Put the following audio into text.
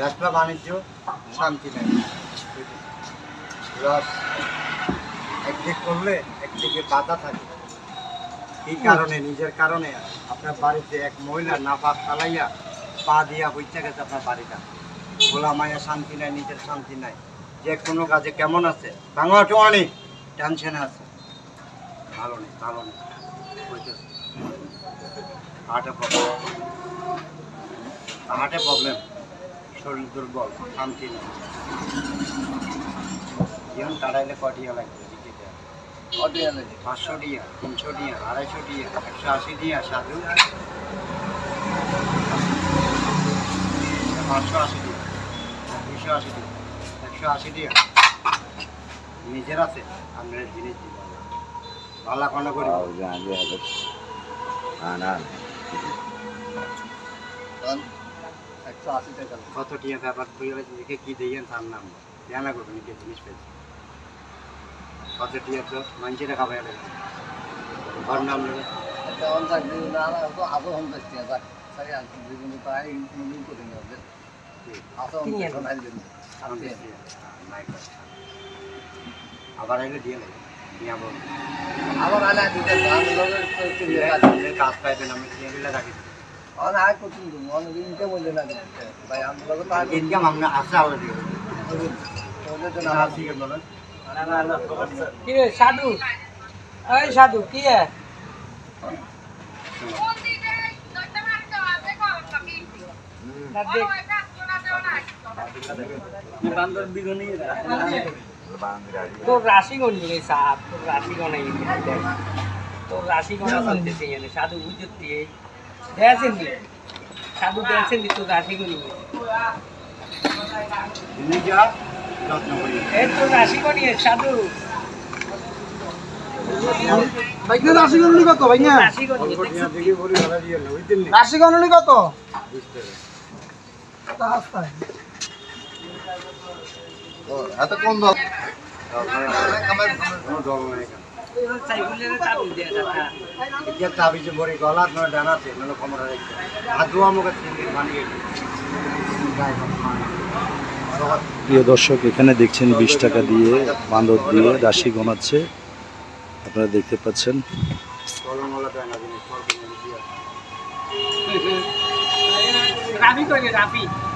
ব্যবসা বাণিজ্য, শান্তি নেই। একদিক করলে একদিকে বাধা থাকে। এই কারণে? নিজের কারণে। আপনার বাড়িতে এক মহিলা নাপাক চালাইয়া পা দিয়া হইতে গেছে আপনার বাড়িটা। গোলা মায়া শান্তি নাই, নিজের শান্তি নাই। যে কোনো কাজে কেমন আছে? বাংলা অনেক। টেনশনে আছে। ভালো নেই ভালো নেই। হার্টে প্রবলেম হার্টে প্রবলেম শরীর দুর্বল শান্তি নেই। জীবন তাড়াইলে কটিয়া লাগবে? টিকিটে পাঁচশো টিয়া তিনশো টিয়া আড়াইশো টিয়া একশো আশি টিয়া সাধু। পাঁচশো আশি টিয়া দুশো আশি টিয়া একশো আশি টিয়া নিজের আছে আপনার জিনিস দিবেন ভালো কোনো করি কত টিয়া ব্যাপার করে দেখে কি দিয়েন তার নাম। জানা করবেন কি জিনিস পেয়েছে। কত টিয়া তো মানুষেরা খাবে ঘর নাম নেবে। আবার আইলে দিয়ে নেবে নিয়ে আবার আলে কাজ পাইবেন আমি দিয়ে দিলে রাখি অন আয় করতে মন দিনতে বলে না ভাই আমি লোক তো আগে ইনকাম আমরা আসে দেবো বলে তো না না ঠিক আছে বলেন কি রে? সাধু এই সাধু কি হে তোর রাশি গণি রে সাপ। তোর রাশি গণাই তোর রাশি গণা সাধু বুঝতে দিয়ে দেখেন দি সাধু দেখেন দি তোর রাশি করি এই তোর রাশি গণি সাধু রাশি কত ভাইয়া রাশি গণনি কত এত কোনো দল নাই এখানে এতিয়া গলাত ডানাতে তিন প্রিয় দর্শক এখানে দেখছেন বিশ টাকা দিয়ে বান্দর দিয়ে রাশি গণাচ্ছে আপনারা দেখতে পাচ্ছেন। দেয়। না